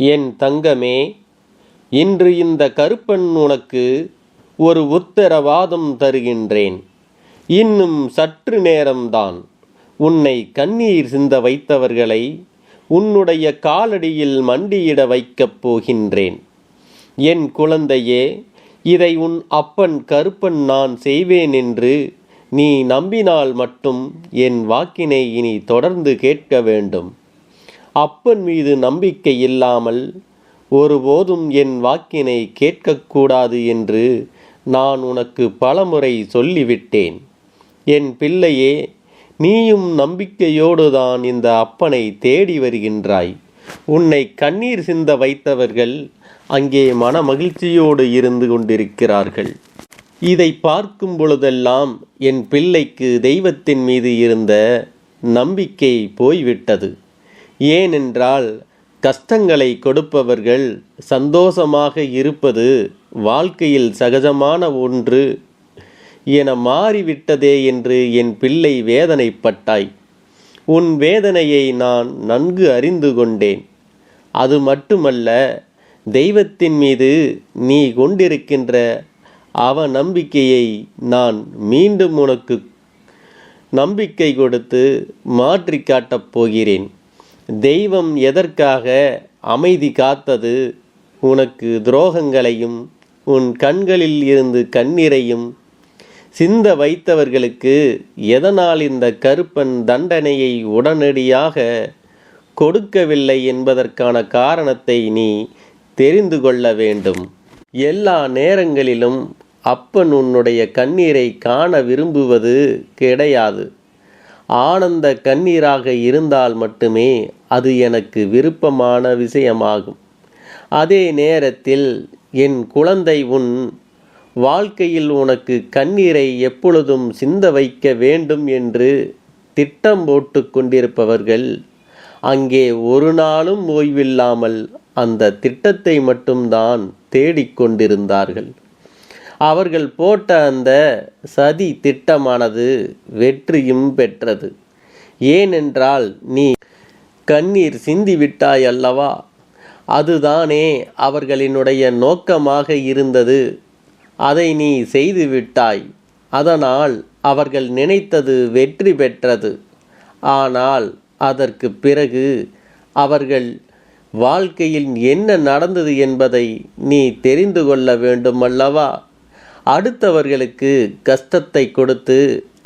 என் தங்கமே இன்று இந்த கருப்பன் உனக்கு ஒரு உத்தரவாதம் தருகின்றேன். இன்னும் சற்று நேரம்தான். உன்னை கண்ணீர் சிந்த வைத்தவர்களை உன்னுடைய காலடியில் மண்டியிட வைக்கப் போகின்றேன். என் குழந்தையே இதை உன் அப்பன் கருப்பன் நான் செய்வேன் என்று நீ நம்பினால் மட்டும் என் வாக்கினை இனி தொடர்ந்து கேட்க வேண்டும். அப்பன் மீது நம்பிக்கை இல்லாமல் ஒருபோதும் என் வாக்கினை கேட்கக்கூடாது என்று நான் உனக்கு பலமுறை சொல்லிவிட்டேன். என் பிள்ளையே நீயும் நம்பிக்கையோடு தான் இந்த அப்பனை தேடி வருகின்றாய். உன்னை கண்ணீர் சிந்த வைத்தவர்கள் அங்கே மன மகிழ்ச்சியோடு இருந்து கொண்டிருக்கிறார்கள். இதை பார்க்கும் பொழுதெல்லாம் என் பிள்ளைக்கு தெய்வத்தின் மீது இருந்த நம்பிக்கை போய்விட்டது. ஏனென்றால் கஷ்டங்களை கொடுப்பவர்கள் சந்தோஷமாக இருப்பது வாழ்க்கையில் சகஜமான ஒன்று. என மாறிவிட்டதே என்று என் பிள்ளை வேதனைப்பட்டாய். உன் வேதனையை நான் நன்கு அறிந்து கொண்டேன். அது மட்டுமல்ல தெய்வத்தின் மீது நீ கொண்டிருக்கின்ற அவ நம்பிக்கையை நான் மீண்டும் உனக்கு நம்பிக்கை கொடுத்து மாற்றி காட்டப் போகிறேன். தெய்வம் எதற்காக அமைதி காத்தது? உனக்கு துரோகங்களையும் உன் கண்களில் இருந்து கண்ணீரையும் சிந்த வைத்தவர்களுக்கு எதனால் இந்த கருப்பன் தண்டனையை உடனடியாக கொடுக்கவில்லை என்பதற்கான காரணத்தை நீ தெரிந்து கொள்ள வேண்டும். எல்லா நேரங்களிலும் அப்பன் உன்னுடைய கண்ணீரை காண விரும்புவது கிடையாது. ஆனந்த கண்ணீராக இருந்தால் மட்டுமே அது எனக்கு விருப்பமான விஷயமாகும். அதே நேரத்தில் என் குழந்தை உன் வாழ்க்கையில் உனக்கு கண்ணீரை எப்பொழுதும் சிந்த வைக்க வேண்டும் என்று திட்டம் போட்டு கொண்டிருப்பவர்கள் அங்கே ஒரு நாளும் ஓய்வில்லாமல் அந்த திட்டத்தை மட்டும்தான் தேடிக்கொண்டிருந்தார்கள் அவர்கள் போட்ட அந்த சதி திட்டமானது வெற்றியும் பெற்றது. ஏனென்றால் நீ கண்ணீர் சிந்திவிட்டாய் அல்லவா? அதுதானே அவர்களினுடைய நோக்கமாக இருந்தது. அதை நீ செய்துவிட்டாய் அதனால் அவர்கள் நினைத்தது வெற்றி பெற்றது. ஆனால் அதற்கு பிறகு அவர்கள் வாழ்க்கையில் என்ன நடந்தது என்பதை நீ தெரிந்து கொள்ள வேண்டும் அல்லவா அடுத்தவர்களுக்கு கஷ்டத்தை கொடுத்து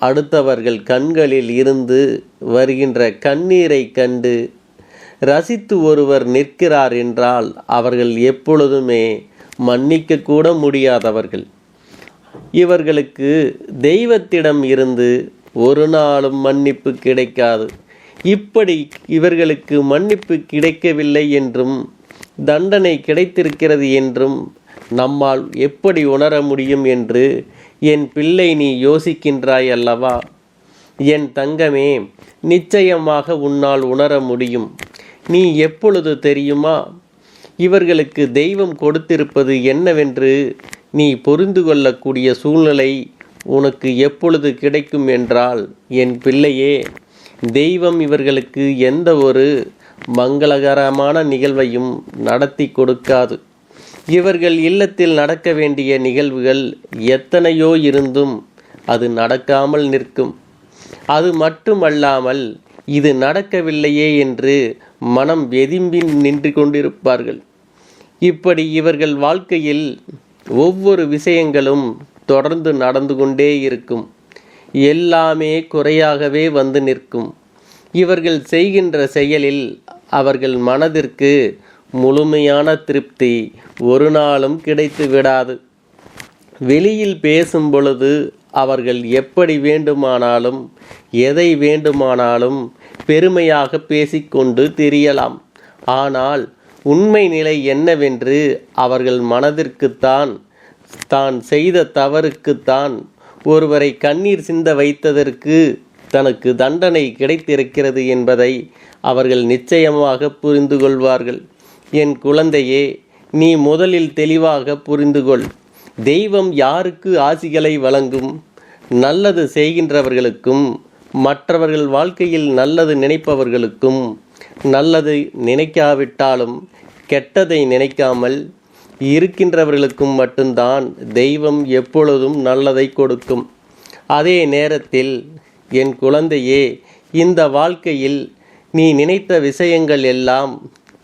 அடுத்தவர்கள் கண்களில் இருந்து வருகின்ற கண்ணீரை கண்டு ரசித்து ஒருவர் நிற்கிறார் என்றால் அவர்கள் எப்பொழுதுமே மன்னிக்க கூட முடியாதவர்கள். இவர்களுக்கு தெய்வத்திடம் இருந்து ஒரு நாளும் மன்னிப்பு கிடைக்காது. இப்படி இவர்களுக்கு மன்னிப்பு கிடைக்கவில்லை என்றும் தண்டனை கிடைத்திருக்கிறது என்றும் நம்மால் எப்படி உணர முடியும் என்று என் பிள்ளை நீ யோசிக்கின்றாய் அல்லவா? என் தங்கமே நிச்சயமாக உன்னால் உணர முடியும். நீ எப்பொழுது தெரியுமா? இவர்களுக்கு தெய்வம் கொடுத்திருப்பது என்னவென்று நீ புரிந்து கொள்ளக்கூடிய சூழ்நிலை உனக்கு எப்பொழுது கிடைக்கும் என்றால் என் பிள்ளையே தெய்வம் இவர்களுக்கு எந்த ஒரு மங்களகரமான நிகழ்வையும் நடத்தி கொடுக்காது. இவர்கள் இல்லத்தில் நடக்க வேண்டிய நிகழ்வுகள் எத்தனையோ இருந்தும் அது நடக்காமல் நிற்கும். அது மட்டுமல்லாமல் இது நடக்கவில்லையே என்று மனம் வெதும்பி நின்று கொண்டிருப்பார்கள். இப்படி இவர்கள் வாழ்க்கையில் ஒவ்வொரு விஷயங்களும் தொடர்ந்து நடந்து கொண்டே இருக்கும். எல்லாமே குறையாகவே வந்து நிற்கும். இவர்கள் செய்கின்ற செயலில் அவர்கள் மனதிற்கு முழுமையான திருப்தி ஒரு நாளும் கிடைத்து விடாது. வெளியில் பேசும் பொழுது அவர்கள் எப்படி வேண்டுமானாலும் எதை வேண்டுமானாலும் பெருமையாக பேசிக்கொண்டு தெரியலாம். ஆனால் உண்மை நிலை என்னவென்று அவர்கள் மனதிற்குத்தான் தான் செய்த தவறுக்குத்தான் ஒருவரை கண்ணீர் சிந்த வைத்ததற்கு தனக்கு தண்டனை கிடைத்திருக்கிறது என்பதை அவர்கள் நிச்சயமாக புரிந்து கொள்வார்கள் என் குழந்தையே நீ முதலில் தெளிவாக புரிந்து கொள் தெய்வம் யாருக்கு ஆசிகளை வழங்கும்? நல்லது செய்கின்றவர்களுக்கும் மற்றவர்கள் வாழ்க்கையில் நல்லது நினைப்பவர்களுக்கும் நல்லது நினைக்காவிட்டாலும் கெட்டதை நினைக்காமல் இருக்கின்றவர்களுக்கும் மட்டும்தான் தெய்வம் எப்பொழுதும் நல்லதை கொடுக்கும். அதே நேரத்தில் என் குழந்தையே இந்த வாழ்க்கையில் நீ நினைத்த விஷயங்கள் எல்லாம்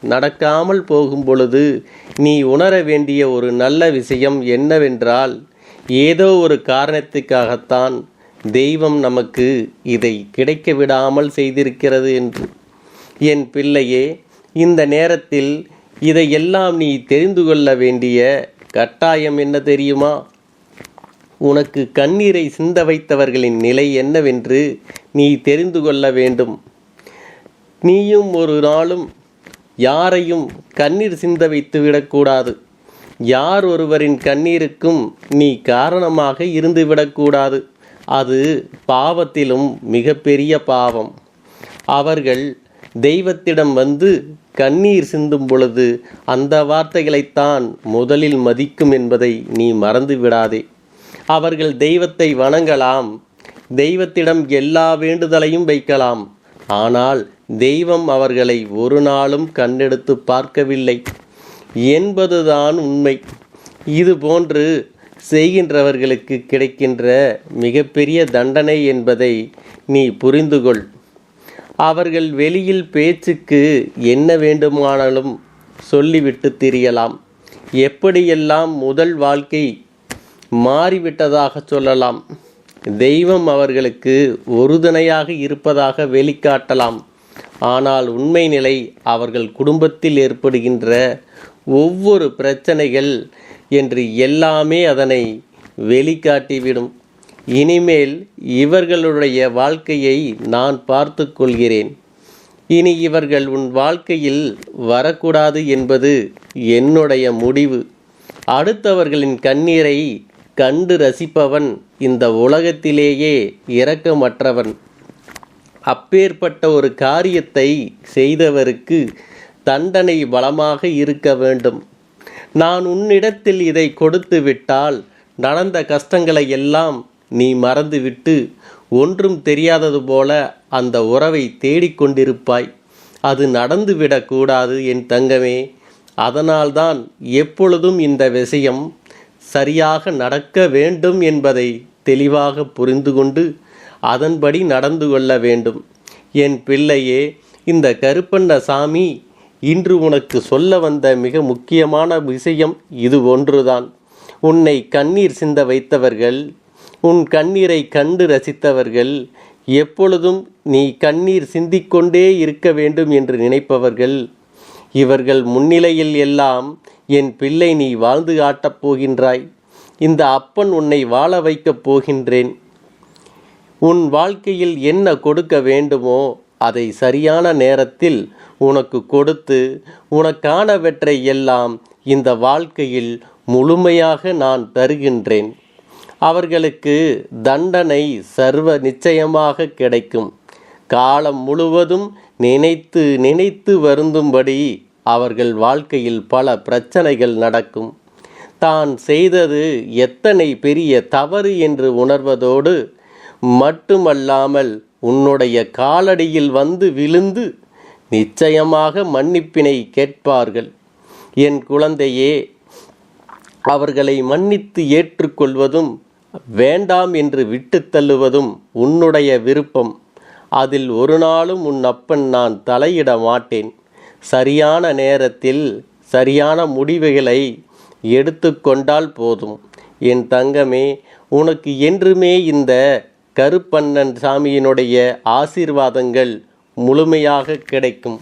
நடக்காமல் போகும் பொழுது நீ உணர வேண்டிய ஒரு நல்ல விஷயம் என்னவென்றால் ஏதோ ஒரு காரணத்துக்காகத்தான் தெய்வம் நமக்கு இதை கிடைக்க விடாமல் செய்திருக்கிறது என்று. என் பிள்ளையே இந்த நேரத்தில் இதையெல்லாம் நீ தெரிந்து கொள்ள வேண்டிய கட்டாயம் என்ன தெரியுமா? உனக்கு கண்ணீரை சிந்த வைத்தவர்களின் நிலை என்னவென்று நீ தெரிந்து கொள்ள வேண்டும். நீயும் ஒரு நாளும் யாரையும் கண்ணீர் சிந்த வைத்து விடக்கூடாது. யார் ஒருவரின் கண்ணீருக்கும் நீ காரணமாக இருந்து விடக்கூடாது. அது பாவத்திலும் மிகப்பெரிய பாவம். அவர்கள் தெய்வத்திடம் வந்து கண்ணீர் சிந்தும் பொழுது அந்த வார்த்தைகளைத்தான் முதலில் மதிக்கும் என்பதை நீ மறந்து விடாதே. அவர்கள் தெய்வத்தை வணங்கலாம். தெய்வத்திடம் எல்லா வேண்டுதலையும் வைக்கலாம். ஆனால் தெய்வம் அவர்களை ஒரு நாளும் கண்ணெடுத்து பார்க்கவில்லை. என்பதுதான் உண்மை. இது போன்று செய்கின்றவர்களுக்கு கிடைக்கின்ற மிகப்பெரிய தண்டனை என்பதை நீ புரிந்து கொள் அவர்கள் வெளியில் பேச்சுக்கு என்ன வேண்டுமானாலும் சொல்லிவிட்டு திரியலாம். எப்படியெல்லாம் முதல் வாழ்க்கை மாறிவிட்டதாக சொல்லலாம். தெய்வம் அவர்களுக்கு உறுதுணையாக இருப்பதாக வெளிக்காட்டலாம். ஆனால் உண்மை நிலை அவர்கள் குடும்பத்தில் ஏற்படுகின்ற ஒவ்வொரு பிரச்சனைகள் என்று எல்லாமே அதனை வெளிக்காட்டிவிடும். இனிமேல் இவர்களுடைய வாழ்க்கையை நான் பார்த்து கொள்கிறேன். இனி இவர்கள் உன் வாழ்க்கையில் வரக்கூடாது என்பது என்னுடைய முடிவு. அடுத்தவர்களின் கண்ணீரை கண்டு ரசிப்பவன் இந்த உலகத்திலேயே இரக்கமற்றவன். அப்பேற்பட்ட ஒரு காரியத்தை செய்தவருக்கு தண்டனை பலமாக இருக்க வேண்டும். நான் உன்னிடத்தில் இதை கொடுத்து விட்டால் நடந்த கஷ்டங்களை எல்லாம் நீ மறந்துவிட்டு ஒன்றும் தெரியாதது போல அந்த உறவை தேடிக்கொண்டிருப்பாய் அது நடந்துவிடக்கூடாது என் தங்கமே. அதனால்தான் எப்பொழுதும் இந்த விஷயம் சரியாக நடக்க வேண்டும் என்பதை தெளிவாக புரிந்து கொண்டு அதன்படி நடந்து கொள்ள வேண்டும். என் பிள்ளையே இந்த கருப்பண்ண சாமி இன்று உனக்கு சொல்ல வந்த மிக முக்கியமான விஷயம் இது ஒன்றுதான். உன்னை கண்ணீர் சிந்த வைத்தவர்கள் உன் கண்ணீரை கண்டு ரசித்தவர்கள் எப்பொழுதும் நீ கண்ணீர் சிந்திக்கொண்டே இருக்க வேண்டும் என்று நினைப்பவர்கள். இவர்கள் முன்னிலையில் எல்லாம் என் பிள்ளை நீ வாழ்ந்து காட்டப் போகின்றாய். இந்த அப்பன் உன்னை வாழ வைக்கப் போகின்றேன். உன் வாழ்க்கையில் என்ன கொடுக்க வேண்டுமோ அதை சரியான நேரத்தில் உனக்கு கொடுத்து உனக்கானவற்றை எல்லாம் இந்த வாழ்க்கையில் முழுமையாக நான் தருகின்றேன். அவர்களுக்கு தண்டனை சர்வ நிச்சயமாக கிடைக்கும். காலம் முழுவதும் நினைத்து நினைத்து வருந்தும்படி அவர்கள் வாழ்க்கையில் பல பிரச்சனைகள் நடக்கும். தான் செய்தது எத்தனை பெரிய தவறு என்று உணர்வதோடு மட்டுமல்லாமல் உன்னுடைய காலடியில் வந்து விழுந்து நிச்சயமாக மன்னிப்பினை கேட்பார்கள். என் குழந்தையே அவர்களை மன்னித்து ஏற்றுக்கொள்வதும் வேண்டாம் என்று விட்டு தள்ளுவதும் உன்னுடைய விருப்பம். அதில் ஒரு நாளும் உன் அப்பன் நான் தலையிட மாட்டேன். சரியான நேரத்தில் சரியான முடிவுகளை எடுத்துக்கொண்டால் போதும். என் தங்கமே உனக்கு என்றுமே இந்த கருப்பண்ணன் சாமியினுடைய ஆசீர்வாதங்கள் முழுமையாக கிடைக்கும்.